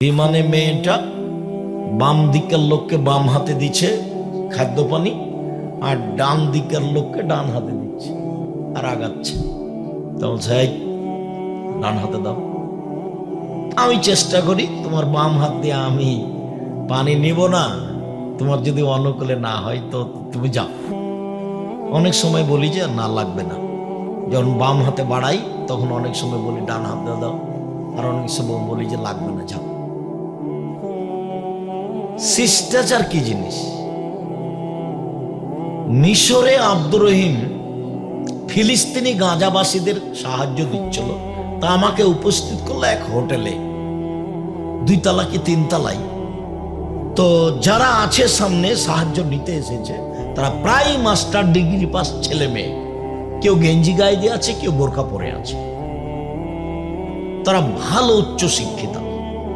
বিমানে মেয়েটা বাম দিকের লোককে বাম হাতে দিচ্ছে খাদ্য পানি আর ডান দিকের লোককে ডান হাতে দিচ্ছে আর আগাচ্ছে। তো বলছে ডান হাতে দাও। আমি চেষ্টা করি তোমার বাম হাত দিয়ে আমি পানি নিব না। তোমার যদি অনুকূলে না হয় তো তুমি যাও। অনেক সময় বলি যে না লাগবে না। যখন বাম হাতে বাড়াই, তখন অনেক সময় বলি, ডান হাতে দাও। আর অনেক সময় বলি যে, লাগবে না, যাও। শিষ্টাচার কি জিনিস? মিশরে আব্দুর রহিম ফিলিস্তিনি গাঁজাবাসীদের সাহায্য দিচ্ছিল। তা আমাকে উপস্থিত করল এক হোটেলে। দুই তালা কি তিন তালাই তো যারা আছে সামনে সাহায্য নিতে এসেছে, তারা প্রায় মাস্টার ডিগ্রি পাস ছেলে মেয়ে। কেউ গেঞ্জি গায়ে দিয়ে আছে, কেউ বোরকা পরে আছে। তারা ভালো উচ্চ শিক্ষিত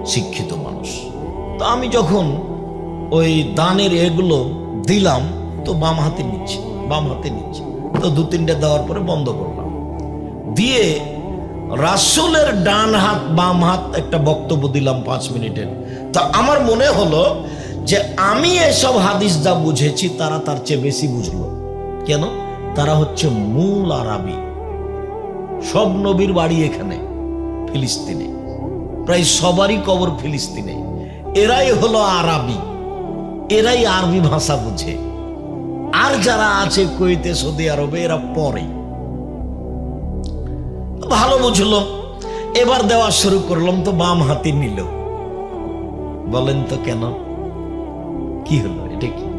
শিক্ষিত মানুষ। তো আমি যখন ওই দানের এগুলো দিলাম, তো বাম হাতে নিচ্ছে, বাম হাতে নিচ্ছে। তো দু তিনটে দেওয়ার পরে বন্ধ করলাম। দিয়ে রাসুলের ডান হাত, বাম হাত একটা বক্তব্য দিলাম পাঁচ মিনিটের। তা আমার মনে হলো যে আমি এসব হাদিস যা বুঝেছি, তারা তার চেয়ে বেশি বুঝলো। কেন? তারা হচ্ছে মূল আরবি। সব নবীর বাড়ি এখানে, ফিলিস্তিনে। প্রায় সবারই কবর ফিলিস্তিনে। এরাই হলো আরবি। এরাই আরবি ভাষা বুঝে। আর যারা আছে কুয়েতে, সৌদি আরবে, এরা পরে। ভালো বুঝলো। এবার দেওয়া শুরু করলাম, তো বাম হাতে নিল। বলেন তো কেন? কি হলো? এটা কি?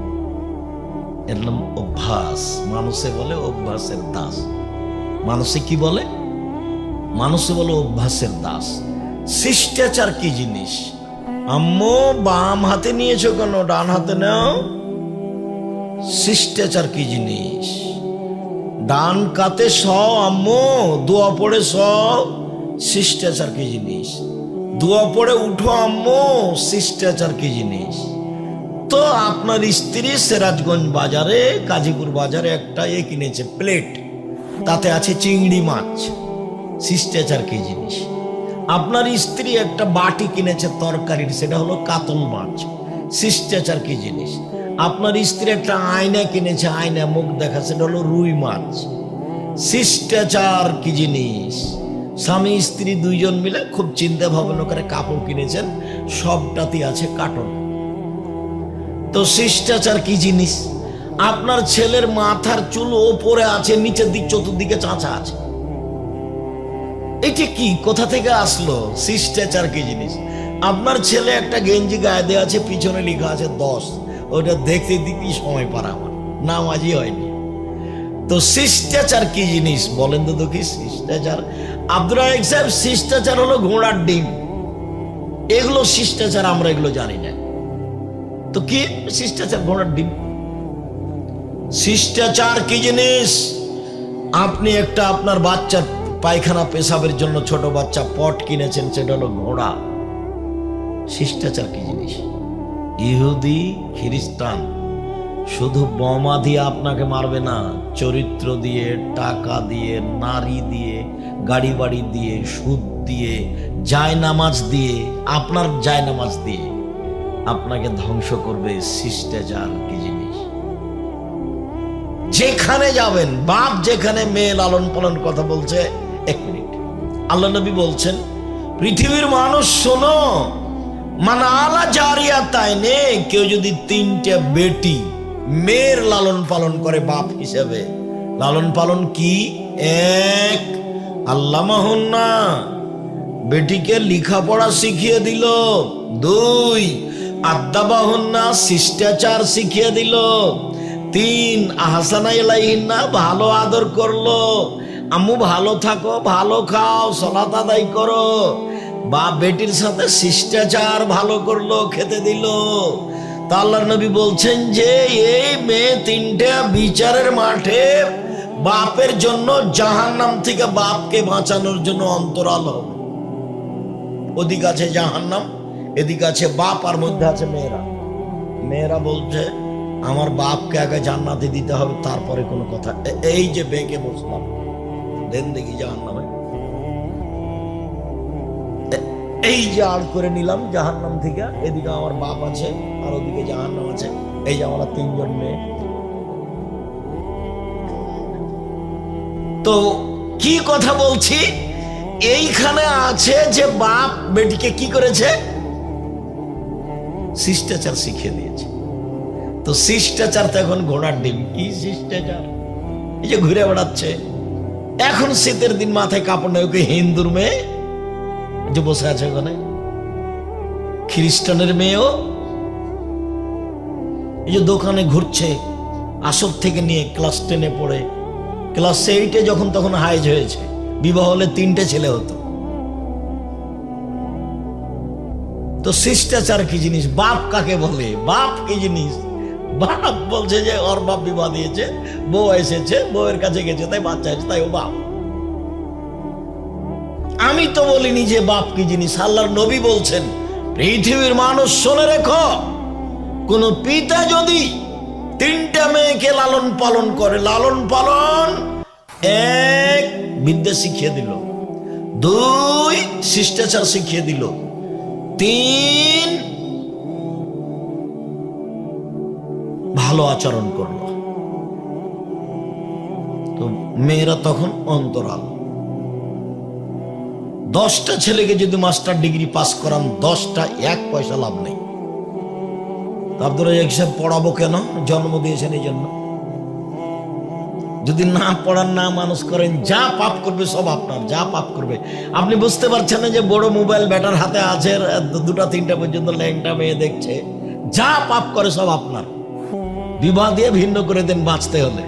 এর নাম অভ্যাস। মানুষে বলে অভ্যাসের দাস। মানুষে কি বলে? মানুষে বলে অভ্যাসের দাস। শিষ্টাচার কি জিনিস? আম্মু, বাম হাতে নিয়েছো কেন? ডান হাতে নাও। শিষ্টাচার কি জিনিস? ডান কাতে স আম্মু, দোয়া পড়ে স শিষ্টাচার কি জিনিস? দোয়া পড়ে উঠো আম্মু, শিষ্টাচার কি জিনিস? তো আপনার স্ত্রী সিরাজগঞ্জ বাজারে, কাজীপুর বাজারে একটা এ কিনেছে প্লেট। তাতে আছে চিংড়ি মাছ। শিষ্টাচার কি জিনিস? আপনার স্ত্রী একটা বাটি কিনেছে তরকারির, সেটা হলো কাতল মাছ। শিষ্টাচার কি জিনিস? আপনার স্ত্রী একটা আয়না কিনেছে, আয়না মুখ দেখা, সেটা হলো রুই মাছ। শিষ্টাচার কি জিনিস? স্বামী স্ত্রী দুইজন মিলে খুব চিন্তা ভাবনা করে কাপড় কিনেছেন, সবটাতে আছে কাটন তো শিষ্টাচার কি জিনিস? আপনার ছেলের মাথার চুল ওপরে আছে, নিচের দিক, চতুর্দিকে চাঁচা আছে। এটা কি? কোথা থেকে আসলো? শিষ্টাচার কি জিনিস? আপনার ছেলে একটা গেঞ্জি গায়ে দেওয়া আছে, পিছনে লেখা আছে দশ। ওটা দেখতে দেখতে সময় পার আমার। নামাজই হয়নি। তো শিষ্টাচার কি জিনিস? বলেন তো দেখি, শিষ্টাচার। আব্দুল রাজাক সাহেব, শিষ্টাচার হলো ঘোড়ার ডিম। এগুলো শিষ্টাচার, আমরা এগুলো জানি না। তো কি শিষ্টাচার, ঘোড়ার ডিম? শিষ্টাচার কি জিনিস? আপনি একটা আপনার বাচ্চার পায়খানা পেশাবের জন্য ছোট বাচ্চা পট কিনেছেন সেটা হলো ঘোড়া। শিষ্টাচার কি জিনিস? ইহুদি, খ্রিস্টান, শুধু বোমা দিয়ে আপনাকে মারবে না, চরিত্র দিয়ে, টাকা দিয়ে, নারী দিয়ে গাড়ি বাড়ি দিয়ে, সুদ দিয়ে জায় নামাজ দিয়ে, আপনার জায় নামাজ দিয়ে আপনাকে ধ্বংস করবে শিষ্টাচার কি জিনিস? যেখানে যাবেন, বাপ যেখানে মেয়ে লালন পালন কথা বলছে এক মিনিট। আল্লাহ নবী বলছেন, পৃথিবীর মানুষ, শোনো মানে আলা জারিয়া তাই নে কেউ যদি তিনটা বেটি মেয়ের লালন পালন করে বাপ হিসেবে, লালন পালন কি? এক আল্লাহ মাহন্না বেটিকে লেখাপড়া শিখিয়ে দিল। দুই আদ্যাবাহন্না শিষ্টাচার শিখিয়ে দিল। তিন আহসানা ইলাইহিন্না ভালো আদর করল। আম্মু, ভালো থাকো, ভালো খাও, সলাত আদায় করো। বা বেটির সাথে শিষ্টাচার ভালো করল, খেতে দিল। তা নবী বলছেন যে, এই মেয়ে তিনটে বিচারের মাঠে বাপের জন্য জাহান্নাম থেকে বাপকে বাঁচানোর জন্য অন্তরাল হবে। ওদিক আছে জাহান্নাম, এদিক আছে বাপ, আর মধ্যে আছে মেয়েরা। মেয়েরা বলছে, আমার বাপকে আগে জান্নাতে দিতে হবে, তারপরে কোনো কথা। এই যে বেঁকে বসলাম। দেন দেখি জাহান্নামে এ- এই যে আর করে নিলাম জাহান্নাম থেকে, এদিকে আমার বাপ আছে আর ওদিকে জাহান্নাম আছে। এই যে আমরা তিনজন মেয়ে। তো কি কথা বলছি? এইখানে আছে যে বাপ বেটিকে কি করেছে? শিষ্টাচার শিখিয়ে দিয়েছে। তো শিষ্টাচার তো এখন ঘোড়ার ডিম। কি শিষ্টাচার? এই যে ঘুরে বেড়াচ্ছে। এখন শীতের দিন মাথায় কাপড় নেই ওকে হিন্দুর মেয়ে? যে বসে আছে ওখানে। খ্রিস্টানের মেয়েও? এই যে দোকানে ঘুরছে, আসর থেকে নিয়ে ক্লাস টেনে পড়ে। ক্লাস এইটে যখন, তখন হাইজ হয়েছে। বিবাহ হলে তিনটে ছেলে হতো। তো শিষ্টাচার কি জিনিস? বাপ কাকে বলে? বাপ কি জিনিস? বাপ বলছে যে, ওর বাপ বিবাহ দিয়েছে, বউ এসেছে, বউয়ের কাছে গেছে, তাই বাচ্চা আছে তাই ও বাপ। আমি তো বলিনি যে বাপ কি জিনিস, আল্লাহর নবী বলছেন, পৃথিবীর মানুষ শুনে রেখো, কোন পিতা যদি তিনটা মেয়েকে লালন পালন করে, লালন পালন এক বিদ্যা শিখিয়ে দিল, দুই শিষ্টাচার শিখিয়ে দিল, তিন ভালো আচরণ করল। তো মেয়েরা তখন অন্তরাল। দশটা ছেলেকে যদি মাস্টার ডিগ্রি পাস করান, দশটা এক পয়সা লাভ নেই। আব্দুল সাহেব পড়াবো কেন? জন্ম দিয়েছেন এই জন্য। যদি না পড়ান, না মানুষ করেন, যা পাপ করবে সব আপনার, যা পাপ করবে। আপনি বুঝতে পারছেন না যে বড় মোবাইল ব্যাটার হাতে আছে, দুটা, তিনটা পর্যন্ত ল্যাংটা মেয়ে দেখছে। যা পাপ করে সব আপনার। বিবাহ দিয়ে ভিন্ন করে দেন বাঁচতে হলে।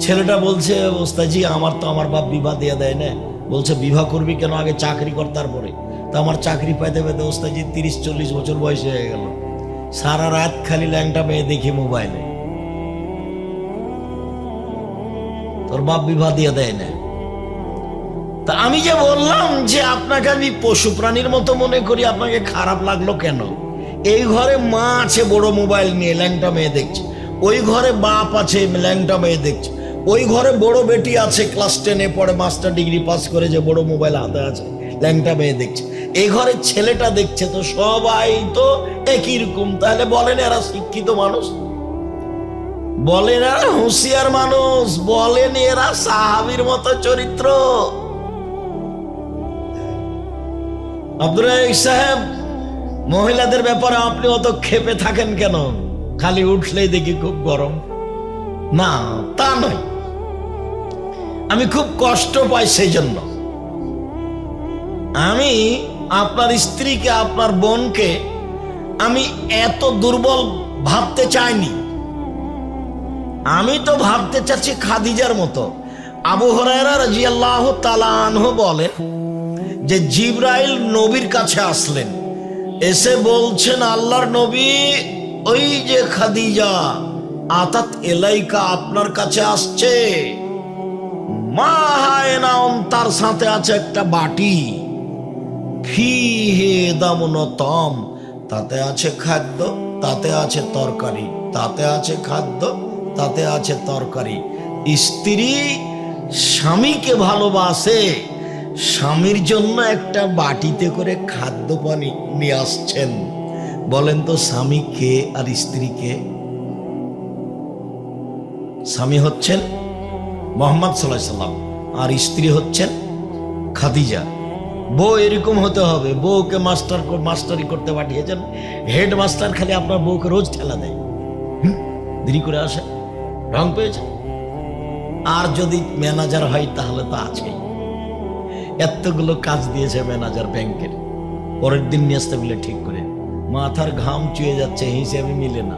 ছেলেটা বলছে ওস্তাজি আমার তো আমার বাপ বিবাহ দিয়ে দেয় না। বলছে, বিবাহ করবি কেন? আগে চাকরি কর তারপরে। তো আমার চাকরি পাইতে পাইতে ওস্তাজি তিরিশ চল্লিশ বছর বয়স হয়ে গেল। সারা রাত খালি ল্যাংটা মেয়ে দেখি মোবাইলে। তোর বাপ বিবাহ দিয়ে দেয় না। তা আমি যে বললাম যে আপনাকে আমি পশু প্রাণীর মতো মনে করি, আপনাকে খারাপ লাগল কেন? এই ঘরে মা আছে, বড় মোবাইল নিয়ে ল্যাংটা মেয়ে দেখছে। ওই ঘরে বাপ আছে ল্যাংটা মেয়ে দেখছে। ওই ঘরে বড় বেটি আছে ক্লাস টেনে পড়ে মাস্টার ডিগ্রি পাস করে যে বড় মোবাইল হাতে আছে, ল্যাংটা মেয়ে দেখছে। এই ঘরে ছেলেটা দেখছে তো, সবাই তো একই রকম। তাহলে বলেন এরা শিক্ষিত মানুষ? বলেন এরা হুঁশিয়ার মানুষ? বলেন এরা সাহাবির মতো চরিত্র? আব্দুল সাহেব, মহিলাদের ব্যাপারে আপনি অত খেপে থাকেন কেন? খালি উঠলেই দেখি খুব গরম। না, তা নয়। আমি খুব কষ্ট পাই সেই জন্য আমি আপনার স্ত্রীকে, আপনার বোনকে আমি এত দুর্বল ভাবতে চাইনি। আমি তো ভাবতে চাচ্ছি খাদিজার মতো। আবু তালানহ বলে যে, জিব্রাইল নবীর কাছে আসলেন। এসে বলছেন, আল্লাহর নবী ওই যে খাদিজা, আতাত এলাইকা আপনার কাছে আসছে। মা হায়নাম তার সাথে আছে একটা বাটি। ফি হে দামনতম তাতে আছে খাদ্য, তাতে আছে তরকারি, তাতে আছে খাদ্য, তাতে আছে তরকারি। স্ত্রী স্বামীকে ভালোবাসে, স্বামীর জন্য একটা বাটিতে করে খাদ্য পানি নিয়ে আসছেন। বলেন তো, স্বামী কে আর স্ত্রী কে? স্বামী হচ্ছেন মোহাম্মদ সাল্লাহ সাল্লাম, আর স্ত্রী হচ্ছেন খাদিজা। বউ এরকম হতে হবে, বউকে মাস্টার মাস্টারি করতে পাঠিয়েছেন হেড মাস্টার খালি আপনার বউকে রোজ ঠেলা দেয়। দেরি করে আসে, রং পেয়েছে। আর যদি ম্যানেজার হয় তাহলে তো আছেই এতগুলো কাজ দিয়েছে ম্যানেজার ব্যাংকের, পরের দিন নিয়ে আসতে বলে ঠিক করে মাথার ঘাম চুয়ে যাচ্ছে হিসেবে মিলে না।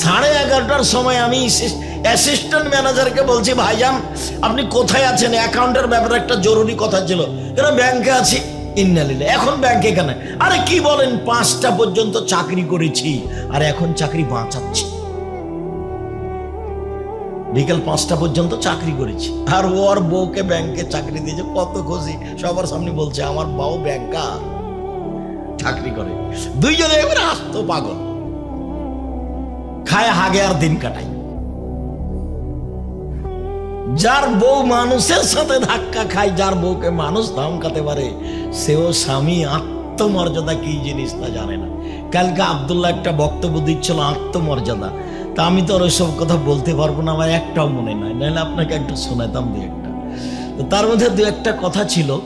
সাড়ে এগারোটার সময় আমি অ্যাসিস্ট্যান্ট ম্যানেজারকে বলছি, ভাইজান, আপনি কোথায় আছেন? অ্যাকাউন্টের ব্যাপারে একটা জরুরি কথা ছিল। কেন ব্যাংকে আছি। ইন্নালিলে এখন ব্যাংকে কেন আরে কি বলেন, পাঁচটা পর্যন্ত চাকরি করেছি, আর এখন চাকরি বাঁচাচ্ছি। বিকেল পাঁচটা পর্যন্ত চাকরি করেছি। আর ওর বউকে ব্যাংকে চাকরি দিয়েছে, কত খুশি। সবার সামনে বলছে, আমার বউ ব্যাংকা চাকরি করে। দুইজনে এবারে আসতো পাগল। খায় হাগে আর দিন কাটাই যার বউ মানুষের সাথে ধাক্কা খায়, যার বউকে মানুষ ধমকাতে পারে, সেও স্বামী, আত্মমর্যাদা কি জিনিস তা জানে না। কালকে আবদুল্লাহ একটা বক্তব্য দিচ্ছিল, আত্মমর্যাদা। তা আমি তো আর ওইসব কথা বলতে পারব না, আমার একটাও মনে নাই। নাহলে আপনাকে একটা শোনাতাম দু একটা। তো তার মধ্যে দু একটা কথা ছিল।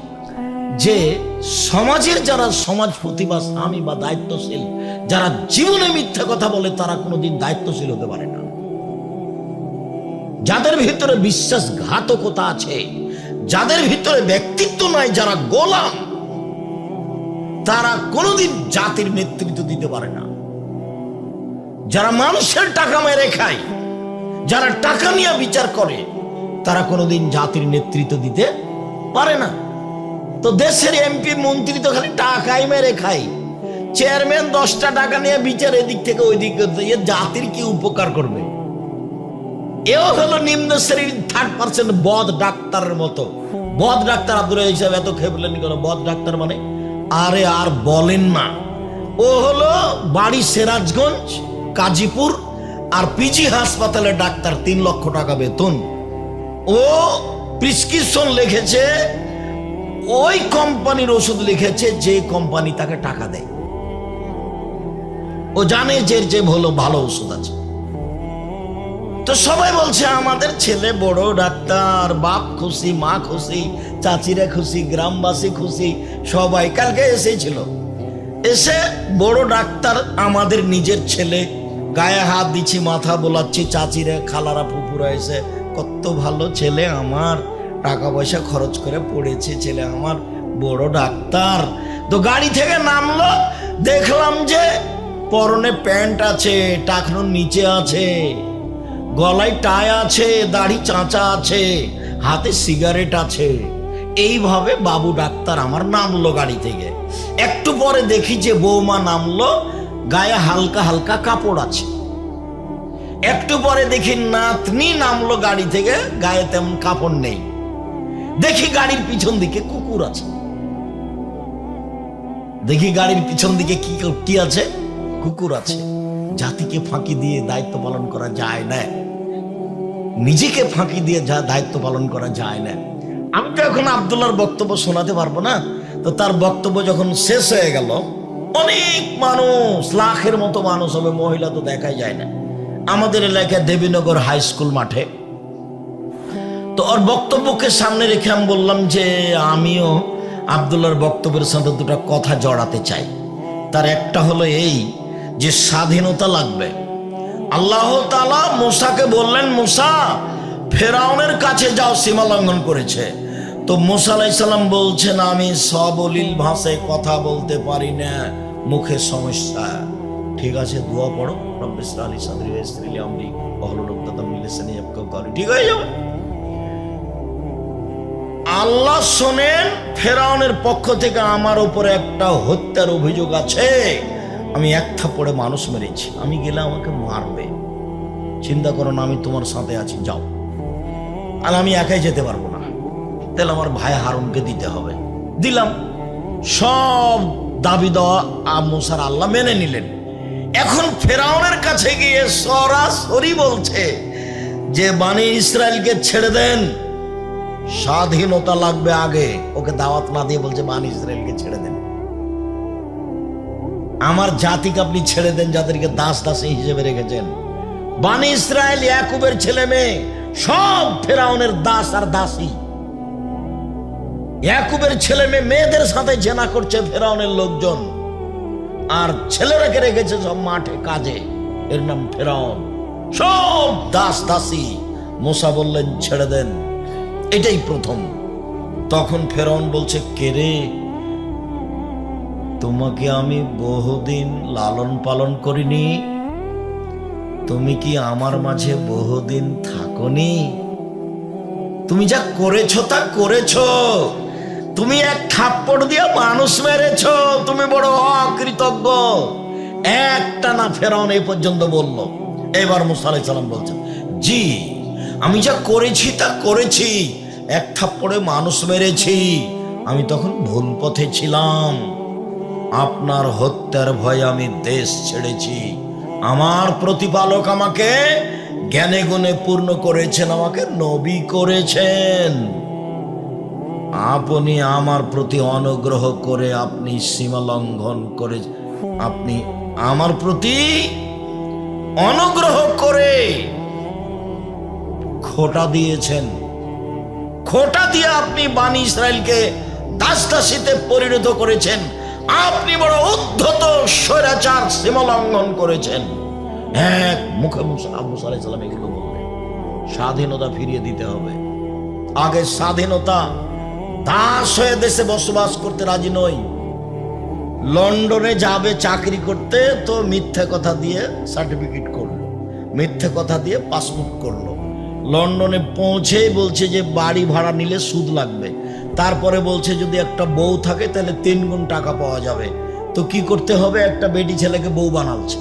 যে সমাজের যারা সমাজ প্রতিভা স্বামী বা দায়িত্বশীল, যারা জীবনে মিথ্যা কথা বলে, তারা কোনোদিন দায়িত্বশীল হতে পারে না। যাদের ভিতরে বিশ্বাসঘাতকতা আছে, যাদের ভিতরে ব্যক্তিত্ব নাই, যারা গোলাম, তারা কোনোদিন জাতির নেতৃত্ব দিতে পারে না। যারা মানুষের টাকা মেরে খায়, যারা টাকা নিয়ে বিচার করে, তারা কোনোদিন জাতির নেতৃত্ব দিতে পারে না। তো দেশের এমপি মন্ত্রী তো খালি টাকাই মেরে খাই চেয়ারম্যান দশটা টাকা নিয়ে বিচার এদিক থেকে ওই দিক এ জাতির কি উপকার করবে? এও হলো নিম্ন শ্রেণির থার্ড পার্সেন্ট বদ ডাক্তারের মতো। বদ ডাক্তার আব্দুল হিসাবে এত খেপলেন কেন? বদ ডাক্তার মানে? আরে আর বলেন না। ও হলো বাড়ি সিরাজগঞ্জ, কাজীপুর আর পিজি হাসপাতালে ডাক্তার তিন লক্ষ টাকা বেতন। ও প্রিসক্রিপশন লিখেছে ওই কোম্পানির ওষুধ লিখেছে, যে কোম্পানি তাকে টাকা দেয়। ও জানে যে যে ভালো ভালো ওষুধ আছে। তো সবাই বলছে, আমাদের ছেলে বড় ডাক্তার, বাপ খুশি, মা খুশি, চাচিরা খুশি, গ্রামবাসী খুশি, সবাই কালকে এসেছিল এসে বড় ডাক্তার আমাদের নিজের ছেলে, গায়ে হাত দিচ্ছি, মাথা বোলাচ্ছি, চাচিরা, খালারা ফুপুরা এসে, কত ভালো ছেলে আমার। টাকা পয়সা খরচ করে পড়েছে ছেলে আমার, বড় ডাক্তার। তো গাড়ি থেকে নামলো, দেখলাম যে পরনে প্যান্ট আছে টাকনোর নিচে আছে, গলায় টাই আছে, দাড়ি চাঁচা আছে, হাতে সিগারেট আছে। এইভাবে বাবু ডাক্তার আমার নামলো গাড়ি থেকে। একটু পরে দেখি যে বৌমা নামলো, গায়ে হালকা হালকা কাপড় আছে। একটু পরে দেখি নাতনি নামলো গাড়ি থেকে, গায়ে তেমন কাপড় নেই। দেখি গাড়ির পিছন দিকে কুকুর আছে। দেখি গাড়ির পিছন দিকে কি কি আছে? কুকুর আছে। জাতিকে ফাঁকি দিয়ে দায়িত্ব পালন করা যায় না। নিজেকে ফাঁকি দিয়ে যা দায়িত্ব পালন করা যায় না। আমি তো এখন আবদুল্লার বক্তব্য শোনাতে পারব না। তো তার বক্তব্য যখন শেষ হয়ে গেল, অনেক মানুষ, লাখের মতো মানুষ হবে, মহিলা তো দেখাই যায় না। আমাদের এলাকায় দেবীনগর হাই স্কুল মাঠে তো ওর বক্তব্যকে সামনে রেখে আমি বললাম যে, আমিও আবদুল্লার বক্তব্যের সাথে দুটো কথা জড়াতে চাই। তার একটা হলো এই যে, স্বাধীনতা লাগবে। আল্লাহ তালা মুসাকে বললেন, মুসা, ফেরাউনের কাছে যাও, সীমা লঙ্ঘন করেছে। তো মুসা আলাইসাল্লাম বলছেন আমি সবলীল ভাষায় কথা বলতে পারি না। মুখে সমস্যা। ঠিক আছে, দোয়া পড়ো। রব্বিস আলী সাদরি স্ত্রী অহলুদ্দাতা মিলেছেন ঠিক হয়ে যাবে। আল্লাহ শোনেন, ফেরাউনের পক্ষ থেকে আমার উপরে একটা হত্যার অভিযোগ আছে। আমি এক থাপ্পড়ে মানুষ মেরেছি। আমি গেলে আমাকে মারবে। চিন্তা করো না, আমি তোমার সাথে আছি, যাও। আর আমি একাই যেতে পারব না। তাহলে আমার ভাই হারুনকে দিতে হবে। দিলাম। সব দাবি দেওয়া মুসার আল্লাহ মেনে নিলেন। এখন ফেরাউনের কাছে গিয়ে সরাসরি বলছে যে বাণী ইসরায়েলকে ছেড়ে দেন। স্বাধীনতা লাগবে আগে। ওকে দাওয়াত না দিয়ে বলছে বাণী ইসরায়েলকে ছেড়ে দেন। আমার জাতিকে আপনি ছেড়ে দেন, যাদেরকে দাস দাসী হিসেবে রেখেছেন। বানি ইসরায়েল ইয়াকুবের ছেলে মেয়ে, সব ফেরাউনের দাস আর দাসী। ইয়াকুবের ছেলে মেয়ে মেয়েদের সাথে জেনা করছে ফেরাউনের লোকজন। আর ছেলেরাকে রেখেছে সব মাঠে কাজে। এর নাম ফেরাউন। সব দাস দাসী। মোসা বললেন, ছেড়ে দেন। এটাই প্রথম। তখন ফেরাউন বলছে কেরে তোমাকে আমি বহুদিন লালন পালন করিনি। তুমি কি আমার মাঝে বহুদিন থাকনি? তুমি যা করেছ তা করেছ। তুমি এক থাপ্পড় দিয়ে মানুষ মেরেছ। তুমি বড় অকৃতজ্ঞ। একটা না ফেরাউন এই পর্যন্ত বলল। এবার মুসা আলাই সালাম বলছেন, জি, আমি যা করেছি তা করেছি। এক থাপ্পড়ে মানুষ মেরেছি। আমি তখন ভুল পথে ছিলাম। আপনার হত্যার ভয়ে আমি দেশ ছেড়েছি। আমার প্রতিপালক আমাকে জ্ঞানে গুণে পূর্ণ করেছেন, আমাকে নবী করেছেন। আপনি আমার প্রতি অনুগ্রহ করে আপনি সীমা লঙ্ঘন করে, আপনি আমার প্রতি অনুগ্রহ করে খোটা দিয়েছেন। খোটা দিয়ে আপনি বাণী ইসরায়েলকে দাসদাসীতে পরিণত করেছেন। আপনি বড় উদ্ধত স্বৈরাচার সীমা লঙ্ঘন করেছেন। এক মুখে আবু সালাম এগুলো বললেন স্বাধীনতা ফিরিয়ে দিতে হবে। আগে স্বাধীনতা, দাস হয়ে দেশে বসবাস করতে রাজি নই। লন্ডনে যাবে চাকরি করতে, তো মিথ্যে কথা দিয়ে সার্টিফিকেট করল। মিথ্যে কথা দিয়ে পাসপোর্ট করল। লন্ডনে পৌঁছেই বলছে যে বাড়ি ভাড়া নিলে সুদ লাগবে। তারপরে বলছে যদি একটা বউ থাকে তাহলে তিন গুণ টাকা পাওয়া যাবে। তো কি করতে হবে? একটা বেটি ছেলেকে বউ বানাচ্ছে।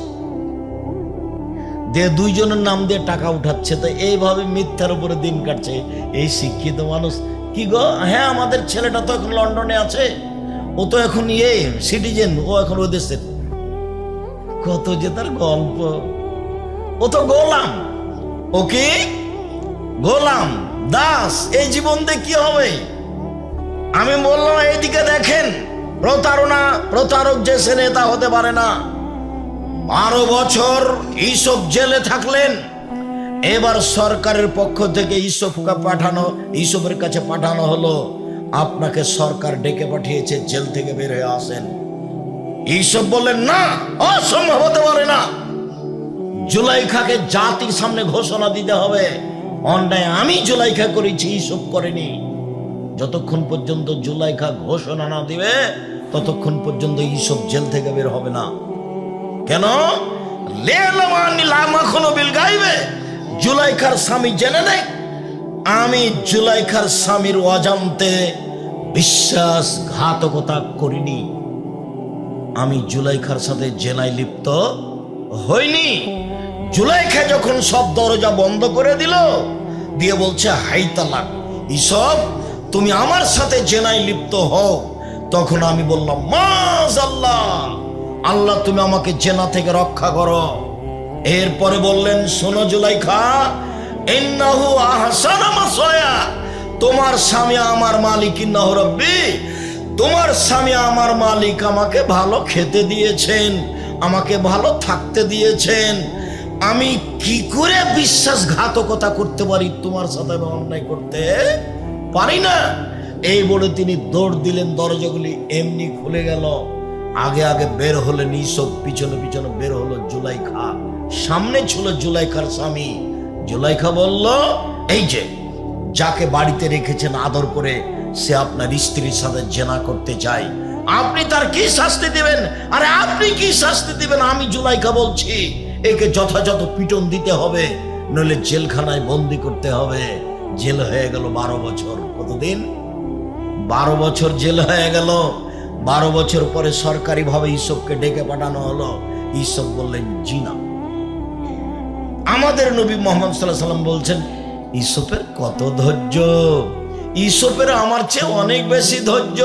দিয়ে দুইজনের নাম দিয়ে টাকা উঠাচ্ছে। তো এইভাবে মিথ্যার উপরে দিন কাটছে। এই শিক্ষিত মানুষ কি গো? হ্যাঁ আমাদের ছেলেটা তো এখন লন্ডনে আছে। ও তো এখন ইয়ে সিটিজেন। ও এখন ও দেশের। কত যে তার গল্প। ও তো গোলাম। ও কি? গোলাম, দাস, এই জীবন দিয়ে কি হবে? আমি বললাম এইদিকে দেখেন, প্রতারণা, প্রতারক যে সে নেতা হতে পারে না। বারো বছর ইসব জেলে থাকলেন, এবার সরকারের পক্ষ থেকে ইসবকে পাঠানো, ইসবের কাছে পাঠানো হলো। আপনাকে সরকার ডেকে পাঠিয়েছে, জেল থেকে বের হয়ে আসেন। ইসব বললেন, না, অসম্ভব হতে পারে না। জুলাই জুলাইখাকে জাতির সামনে ঘোষণা দিতে হবে। অন্যায় আমি জুলাইখা করেছি ইসব করেনি। যতক্ষণ পর্যন্ত জুলাইখা ঘোষণা না দিবে, ততক্ষণ পর্যন্ত ইসব জেল থেকে বের হবে না। কেন? জুলাইখার স্বামী জেনে নেই। আমি জুলাইখার স্বামীর অজান্তে বিশ্বাসঘাতকতা করিনি। আমি জুলাইখার সাথে জেনায় লিপ্ত হইনি। জুলাইখা যখন সব দরজা বন্ধ করে দিল, দিয়ে বলছে, হাই তালাক ইসব তুমি আমার সাথে জেনায় লিপ্ত হও। তখন আমি বললাম মাজ আল্লাহ আল্লাহ তুমি আমাকে জেনা থেকে রক্ষা করো। এরপরে বললেন, শোনো জুলাইখা মাসয়া তোমার স্বামী আমার মালিক রব্বি, তোমার স্বামী আমার মালিক আমাকে ভালো খেতে দিয়েছেন, আমাকে ভালো থাকতে দিয়েছেন। আমি কি করে বিশ্বাসঘাতকতা করতে পারি তোমার সাথে আমি অন্যায় করতে? পারি না। এই বলে তিনি দৌড় দিলেন, দরজাগুলি এমনি খুলে গেল। আগে আগে বের হলেন ইসব পিছনে পিছনে বের হলো জুলাইখা। সামনে ছিল জুলাইখার স্বামী। জুলাইখা বলল, এই যে, যাকে বাড়িতে রেখেছেন আদর করে সে আপনার স্ত্রীর সাথে জেনা করতে চায়। আপনি তার কি শাস্তি দিবেন? আরে আপনি কি শাস্তি দিবেন? আমি জুলাইখা বলছি। একে যথাযথ পিটন দিতে হবে, নইলে জেলখানায় বন্দি করতে হবে। জেল হয়ে গেল বারো বছর। কতদিন? বারো বছর জেল হয়ে গেল। বারো বছর পরে সরকারি ভাবে ইসবকে ডেকে পাঠানো হলো। ইসব বললেন জিনা আমাদের নবী মোহাম্মদ সাল্লাহ সাল্লাম বলছেন, ইসপের কত ধৈর্য? ইসপের আমার চেয়ে অনেক বেশি ধৈর্য।